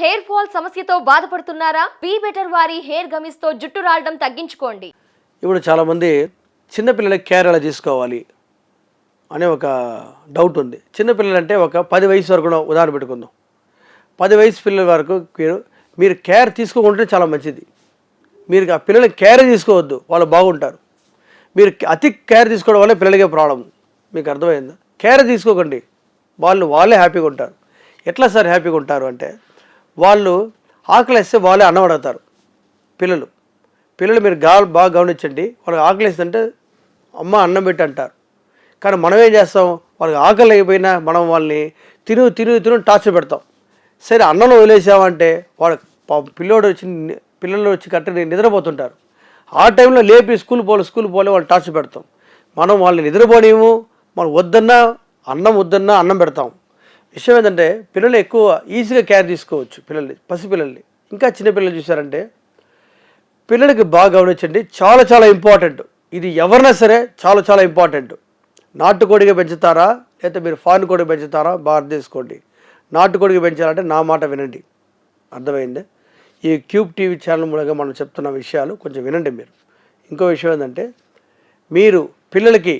Hair fall సమస్యతో బాధపడుతున్నారా? Be better వారి హెయిర్ గమిస్తో జుట్టు రాలడం తగ్గించుకోండి. ఇప్పుడు చాలామంది చిన్నపిల్లలకి కేర్ ఎలా తీసుకోవాలి అనే ఒక డౌట్ ఉంది. చిన్నపిల్లలు అంటే ఒక పది వయసు వరకు ఉదాహరణ పెట్టుకుందాం. పది వయసు పిల్లల వరకు మీరు మీరు కేర్ తీసుకోకుంటే చాలా మంచిది. మీరు ఆ పిల్లలకి కేర్ తీసుకోవద్దు వాళ్ళు బాగుంటారు. మీరు అతి కేర్ తీసుకోవడం వల్ల పిల్లలకే ప్రాబ్లం. మీకు అర్థమైందా? కేర్ తీసుకోకండి. వాళ్ళు వాళ్ళే హ్యాపీగా ఉంటారు. ఎట్లా సార్ హ్యాపీగా ఉంటారు అంటే వాళ్ళు ఆకలి వేస్తే వాళ్ళే అన్నం అడుగుతారు. పిల్లలు. పిల్లలు మీరు గా బాగా గమనించండి. వాళ్ళకి ఆకలి వేస్తుంటే అమ్మ అన్నం పెట్టి అంటారు. కానీ మనం ఏం చేస్తాం? వాళ్ళకి ఆకలి అయిపోయినా మనం వాళ్ళని తిను తిను తిను టార్చర్ పెడతాం. సరే అన్నంలో వదిలేసామంటే వాడు పిల్లోడు వచ్చి పిల్లలు వచ్చి కట్టని నిద్రపోతుంటారు. ఆ టైంలో లేపి స్కూల్ పోలే స్కూల్ పోలే వాళ్ళు టార్చర్ పెడతాం. మనం వాళ్ళని నిద్రపోనేము మనం వద్దన్నా అన్నం వద్దన్నా అన్నం పెడతాం. విషయం ఏంటంటే పిల్లలు ఎక్కువ ఈజీగా కేర్ తీసుకోవచ్చు పిల్లల్ని పసిపిల్లల్ని. ఇంకా చిన్నపిల్లలు చూసారంటే పిల్లలకి బాగా గమనించండి చాలా చాలా ఇంపార్టెంట్ ఇది ఎవరైనా సరే చాలా చాలా ఇంపార్టెంట్ నాటుకోడిగా పెంచుతారా? లేకపోతే మీరు ఫాన్ కోడి పెంచుతారా? బాగా తీసుకోండి నాటుకోడిగా పెంచాలంటే నా మాట వినండి. అర్థమైంది? ఈ క్యూబ్ టీవీ ఛానల్ మూలంగా మనం చెప్తున్న విషయాలు కొంచెం వినండి మీరు. ఇంకో విషయం ఏంటంటే మీరు పిల్లలకి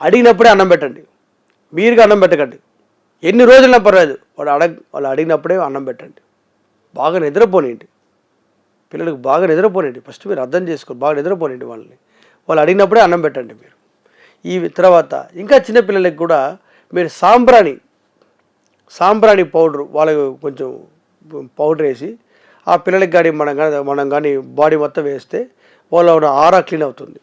అడిగినప్పుడే అన్నం పెట్టండి. మీరుగా అన్నం పెట్టకండి. ఎన్ని రోజులైనా పర్వాలేదు. వాడు అడగ వాళ్ళు అడిగినప్పుడే అన్నం పెట్టండి. బాగా నిద్రపోనియండి. పిల్లలకు బాగా నిద్రపోనండి ఫస్ట్ మీరు అర్థం చేసుకోండి. బాగా నిద్రపోనండి వాళ్ళని. వాళ్ళు అడిగినప్పుడే అన్నం పెట్టండి మీరు. ఈ తర్వాత ఇంకా చిన్న పిల్లలకి కూడా మీరు సాంబ్రాణి సాంబ్రాణి పౌడర్ వాళ్ళకి కొంచెం పౌడర్ వేసి ఆ పిల్లలకి కానీ మనం కానీ మనం కానీ బాడీ మొత్తం వేస్తే వాళ్ళ ఆరా క్లీన్ అవుతుంది.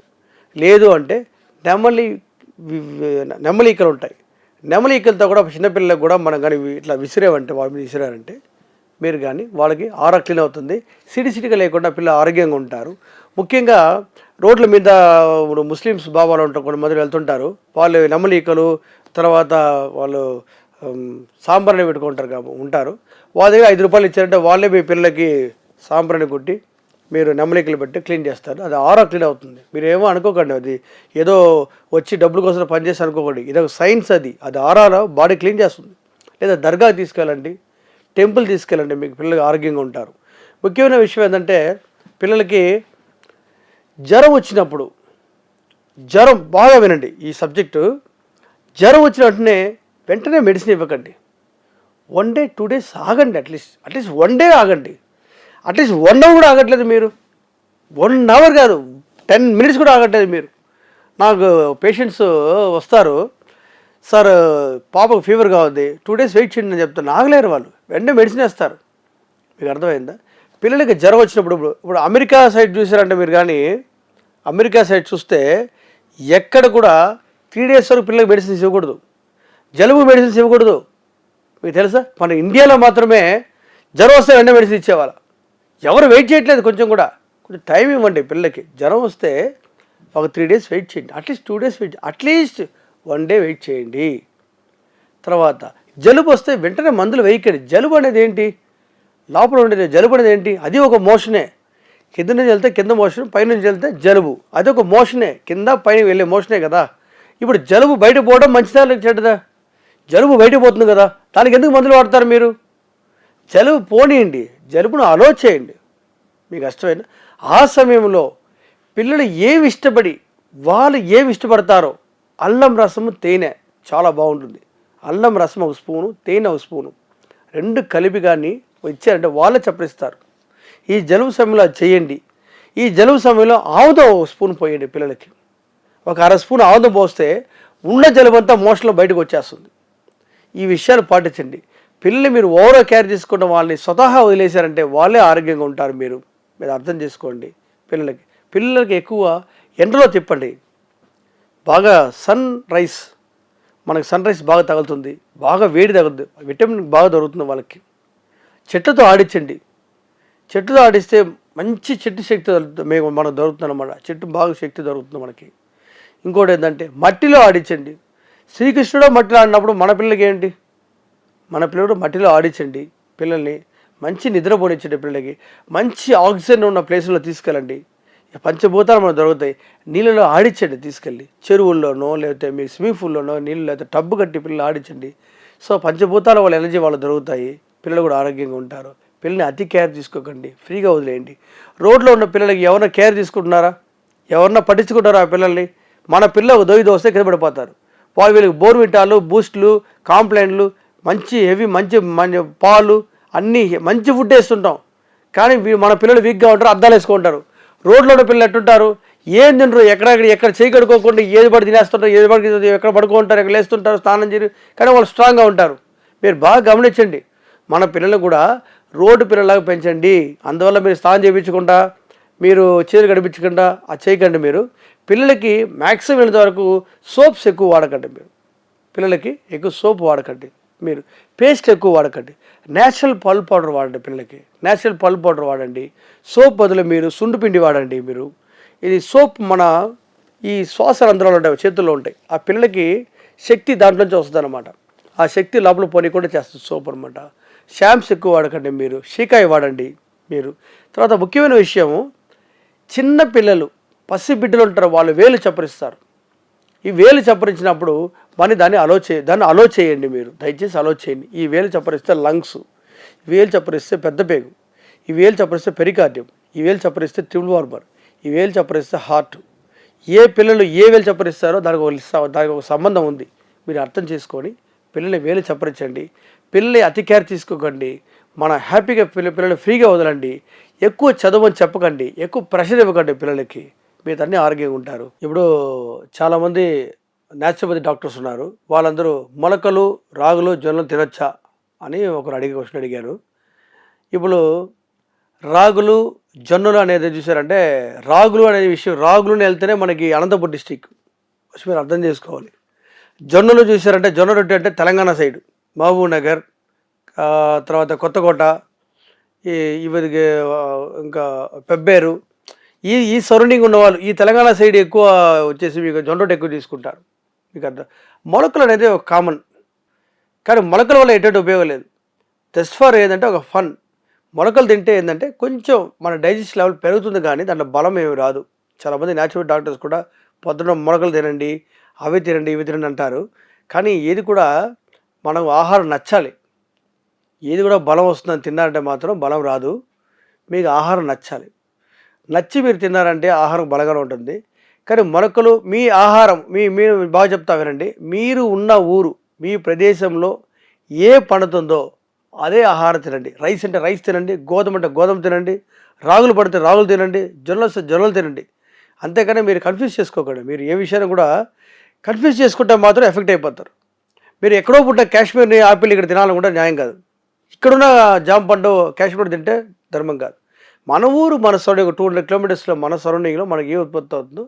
లేదు అంటే నెమలి వి- నెమలి ఈకలు ఉంటాయి. నెమలీకలతో కూడా చిన్నపిల్లలకు కూడా మనం కానీ ఇట్లా విసిరేవంటే వాళ్ళ మీద విసిరారంటే మీరు కానీ వాళ్ళకి ఆరా క్లీన్ అవుతుంది. సిడి లేకుండా పిల్లలు ఆరోగ్యంగా ఉంటారు. ముఖ్యంగా రోడ్ల మీద ఇప్పుడు ముస్లిమ్స్ బాబాలు ఉంటారు కొంతమంది వెళ్తుంటారు. వాళ్ళు నెమలీకలు తర్వాత వాళ్ళు ఉమ్, సాంబ్రాన్ని పెట్టుకుంటారు ఉంటారు. వాళ్ళ దగ్గర ఐదు రూపాయలు ఇచ్చారంటే వాళ్ళే మీ పిల్లలకి సాంబ్రాన్ని కొట్టి మీరు నెమలికలు పెట్టి క్లీన్ చేస్తారు. అది ఆరో క్లీన్ అవుతుంది. మీరు ఏమో అనుకోకండి అది. ఏదో వచ్చి డబ్బుల కోసం పనిచేసి అనుకోకండి. ఇది ఒక సైన్స్ అది. అది ఆరాలో బాడీ క్లీన్ చేస్తుంది. లేదా దర్గా తీసుకెళ్ళండి. టెంపుల్ తీసుకెళ్ళండి. మీకు పిల్లలు ఆరోగ్యంగా ఉంటారు. ముఖ్యమైన విషయం ఏంటంటే పిల్లలకి జ్వరం వచ్చినప్పుడు జ్వరం బాగా వినండి. ఈ సబ్జెక్టు జ్వరం వచ్చిన వెంటనే వెంటనే మెడిసిన్ ఇవ్వకండి. వన్ డే టూ డేస్ ఆగండి at least. At least one day ఆగండి. అట్లీస్ట్ వన్ అవర్ కూడా ఆగట్లేదు మీరు. వన్ అవర్ కాదు టెన్ మినిట్స్ కూడా ఆగట్లేదు మీరు. నాకు పేషెంట్స్ వస్తారు. సార్ పాపకు ఫీవర్ కావద్ది టూ డేస్ వెయిట్ చేయండి అని చెప్తాను ఆగలేరు వాళ్ళు. వెంటనే మెడిసిన్ వేస్తారు. మీకు అర్థమైందా? పిల్లలకి జ్వరం వచ్చినప్పుడు ఇప్పుడు ఇప్పుడు అమెరికా సైడ్ చూసారంటే మీరు కానీ అమెరికా సైడ్ చూస్తే ఎక్కడ కూడా త్రీ డేస్ వరకు పిల్లలకి మెడిసిన్స్ ఇవ్వకూడదు. జలుబు మెడిసిన్స్ ఇవ్వకూడదు. మీకు తెలుసా? మన ఇండియాలో మాత్రమే జ్వరం వస్తే వెంటనే మెడిసిన్ ఇచ్చేవాళ్ళ. ఎవరు వెయిట్ చేయట్లేదు కొంచెం కూడా. కొంచెం టైం ఇవ్వండి పిల్లలకి. జ్వరం వస్తే ఒక త్రీ డేస్ వెయిట్ చేయండి. At least two days wait at least one day wait చేయండి. తర్వాత జలుబు వస్తే వెంటనే మందులు వేయకండి. జలుబు అనేది ఏంటి? లోపల ఉండేది జలుబు అనేది ఏంటి? అది ఒక మోషనే. కింద నుంచి వెళ్తే కింద మోషన్ పై నుంచి వెళ్తే జలుబు. అది ఒక మోషనే. కింద పైన వెళ్ళే మోషనే కదా. ఇప్పుడు జలుబు బయట పోవడం మంచిదా లేక చెడ్డదా? జలుబు బయట పోతుంది కదా. దానికి ఎందుకు మందులు వాడతారు మీరు? జలుబు పోనీయండి జలుబును అలో చేయండి. మీకు అష్టమైన ఆ సమయంలో పిల్లలు ఏమి ఇష్టపడి వాళ్ళు ఏమి ఇష్టపడతారో అల్లం రసము తేనె చాలా బాగుంటుంది. అల్లం రసం ఒక స్పూను తేనె ఒక స్పూను. రెండు కలిపి కానీ వచ్చారంటే వాళ్ళే చప్పరిస్తారు. ఈ జలుబు సమయంలో అది చేయండి. ఈ జలుబు సమయంలో ఆముదం ఒక స్పూన్ పోయండి పిల్లలకి. ఒక అర స్పూన్ ఆముదం పోస్తే ఉన్న జలుబు అంతా మోషన్లో బయటకు వచ్చేస్తుంది. ఈ విషయాలు పాటించండి. పిల్లల్ని మీరు ఓవర్ కేర్ చేసుకున్న వాళ్ళని స్వతహా వదిలేశారంటే వాళ్ళే ఆరోగ్యంగా ఉంటారు మీరు. మీరు అర్థం చేసుకోండి పిల్లలకి. పిల్లలకి ఎక్కువ ఎండలో తిప్పండి. బాగా సన్ రైస్ మనకు సన్ రైస్ బాగా తగులుతుంది. బాగా వేడి తగులుతుంది. విటమిన్ బాగా దొరుకుతుంది వాళ్ళకి. చెట్లతో ఆడించండి. చెట్టుతో ఆడిస్తే మంచి చెట్టు శక్తి దొరుకుతుంది. మేము మనకు దొరుకుతుంది అన్నమాట. చెట్టు బాగా శక్తి దొరుకుతుంది మనకి. ఇంకోటి ఏంటంటే మట్టిలో ఆడించండి. శ్రీకృష్ణుడు మట్టిలో ఆడినప్పుడు మన పిల్లలకి ఏంటి? మన పిల్లడు మట్టిలో ఆడించండి పిల్లల్ని. మంచి నిద్రపోనిచ్చండి పిల్లలకి. మంచి ఆక్సిజన్ ఉన్న ప్లేసుల్లో తీసుకెళ్ళండి. పంచభూతాలు మనకు దొరుకుతాయి. నీళ్ళలో ఆడించండి తీసుకెళ్ళి. చెరువుల్లోనో లేకపోతే మీ స్విమ్మింగ్ పూల్లోనో నీళ్ళు లేకపోతే టబ్బు కట్టి పిల్లలు ఆడించండి. సో పంచభూతాల వాళ్ళ ఎనర్జీ వాళ్ళు దొరుకుతాయి. పిల్లలు కూడా ఆరోగ్యంగా ఉంటారు. పిల్లల్ని అతి కేర్ తీసుకోకండి. ఫ్రీగా వదిలేయండి. రోడ్లో ఉన్న పిల్లలకి ఎవరన్నా కేర్ తీసుకుంటున్నారా? ఎవరన్నా పట్టించుకుంటారా ఆ పిల్లల్ని? మన పిల్లలు దొయ్యి దోస్తే కింద పడిపోతారు. వాళ్ళు వీళ్ళకి బోర్విటాలు బూస్ట్లు కాంప్లైంట్లు మంచి హెవీ మంచి మంచి పాలు అన్నీ మంచి ఫుడ్ వేస్తుంటాం. కానీ మన పిల్లలు వీక్గా ఉంటారు అద్దాలు వేసుకుంటారు. రోడ్లో ఉన్న పిల్లలు ఎట్టుంటారు? ఏం తినరు? ఎక్కడ ఎక్కడ చేయి ఏది పడి తినేస్తుంటారు ఏది పడి ఎక్కడ పడుకుంటారు ఎక్కడ లేస్తుంటారు స్నానం చేయరు. కానీ వాళ్ళు స్ట్రాంగ్గా ఉంటారు. మీరు బాగా గమనించండి. మన పిల్లలు కూడా రోడ్డు పిల్లలాగా పెంచండి. అందువల్ల మీరు స్నానం చేయించకుండా మీరు చేతులు గడిపించకుండా అది చేయకండి మీరు. పిల్లలకి మ్యాక్సిమం అయినంత వరకు సోప్స్ ఎక్కువ వాడకండి మీరు. పిల్లలకి ఎక్కువ సోప్ వాడకండి. మీరు పేస్ట్ ఎక్కువ వాడకండి. నేచురల్ పల్ పౌడర్ వాడండి పిల్లలకి. నేచురల్ పల్ పౌడర్ వాడండి. సోప్ బదులు మీరు సుండు పిండి వాడండి మీరు. ఇది సోప్ మన ఈ శ్వాస రంధ్రాలు ఉంటాయి చేతుల్లో ఉంటాయి. ఆ పిల్లలకి శక్తి దాంట్లోంచి వస్తుంది అనమాట ఆ శక్తి లోపల పోనీ కూడా చేస్తుంది సోప్ అనమాట షాంప్స్ ఎక్కువ వాడకండి మీరు. షీకాయ వాడండి మీరు. తర్వాత ముఖ్యమైన విషయము చిన్న పిల్లలు పసి బిడ్డలు ఉంటారు వాళ్ళు వేలు చప్పరిస్తారు. ఈ వేలు చప్పరించినప్పుడు మరి దాన్ని అలో చే దాన్ని అలో చేయండి మీరు. దయచేసి అలో చేయండి. ఈ వేలు చప్పరిస్తే లంగ్స్ ఈ వేలు చప్పరిస్తే పెద్ద పేగు ఈ వేలు చప్పరిస్తే పెరికార్డియం ఈ వేలు చప్పరిస్తే ట్రిపుల్ వార్బర్ ఈ వేలు చప్పరిస్తే హార్ట్ ఏ పిల్లలు ఏ వేలు చప్పరిస్తారో దానికి ఒక దానికి ఒక సంబంధం ఉంది. మీరు అర్థం చేసుకొని పిల్లల్ని వేలు చప్పరించండి. పిల్లల్ని అతి కేర్ తీసుకోకండి. మన హ్యాపీగా పిల్ల పిల్లలు ఫ్రీగా వదలండి. ఎక్కువ చదవని చెప్పకండి. ఎక్కువ ప్రెషర్ ఇవ్వకండి పిల్లలకి. మీరు అన్నీ ఆరోగ్యంగా ఉంటారు. ఇప్పుడు చాలామంది న్యాచురోపతి డాక్టర్స్ ఉన్నారు. వాళ్ళందరూ మొలకలు రాగులు జొన్నలు తినొచ్చా అని ఒకరు అడిగి క్వశ్చన్ అడిగారు. ఇప్పుడు రాగులు జొన్నలు అనేది చూసారంటే రాగులు అనే విషయం రాగులను వెళ్తేనే మనకి అనంతపురం డిస్టిక్ వచ్చి మీరు అర్థం చేసుకోవాలి. జొన్నలు చూసారంటే జొన్న రొట్టె అంటే తెలంగాణ సైడ్. మహబూబ్ నగర్ తర్వాత కొత్తకోట ఈ ఇంకా పెబ్బేరు. ఈ ఈ సరౌండింగ్ ఉన్నవాళ్ళు ఈ తెలంగాణ సైడ్ ఎక్కువ వచ్చేసి మీకు జొన్న రొట్టె ఎక్కువ తీసుకుంటారు. మీకు అర్థం. మొలకలు అనేది ఒక కామన్ కానీ మొలకల వల్ల ఎటువంటి ఉపయోగం లేదు. జస్ట్ ఫర్ ఏంటంటే ఒక ఫన్ మొలకలు తింటే ఏంటంటే కొంచెం మన డైజెస్ట్ లెవెల్ పెరుగుతుంది కానీ దాంట్లో బలం ఏమి రాదు. చాలామంది న్యాచురల్ డాక్టర్స్ కూడా పొద్దున మొలకలు తినండి అవి తినండి ఇవి తినండి అంటారు. కానీ ఏది కూడా మనం ఆహారం నచ్చాలి. ఏది కూడా బలం వస్తుందని తిన్నారంటే మాత్రం బలం రాదు. మీకు ఆహారం నచ్చాలి. నచ్చి మీరు తిన్నారంటే ఆహారం బలంగా ఉంటుంది. కానీ మొలకలు మీ ఆహారం మీ మీరు బాగా చెప్తా వినండి. మీరు ఉన్న ఊరు మీ ప్రదేశంలో ఏ పండుతుందో అదే ఆహారం తినండి. రైస్ అంటే రైస్ తినండి గోధుమ అంటే గోధుమ తినండి రాగులు పడితే రాగులు తినండి జొన్నలు వస్తే జొన్నలు తినండి. అంతేకాని మీరు కన్ఫ్యూజ్ చేసుకోకండి. మీరు ఏ విషయాన్ని కూడా కన్ఫ్యూజ్ చేసుకుంటే మాత్రం ఎఫెక్ట్ అయిపోతారు. మీరు ఎక్కడో పుట్టిన కాశ్మీర్ని ఆపిల్ ఇక్కడ తినాలని కూడా న్యాయం కాదు. ఇక్కడున్న జామ పండు కాశ్మీర్ తింటే ధర్మం కాదు. మన ఊరు మన సరౌండింగ్ టూ హండ్రెడ్ కిలోమీటర్స్లో మన సరౌండింగ్లో మనకి ఏ ఉత్పత్తి అవుతుందో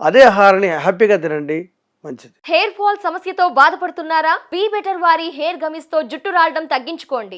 అదే ఆహారాన్ని హ్యాపీగా తినండి మంచిది. హెయిర్ ఫాల్ సమస్యతో బాధపడుతున్నారా? బీ బెటర్ వారి హెయిర్ గమిస్తో జుట్టు రాలడం తగ్గించుకోండి.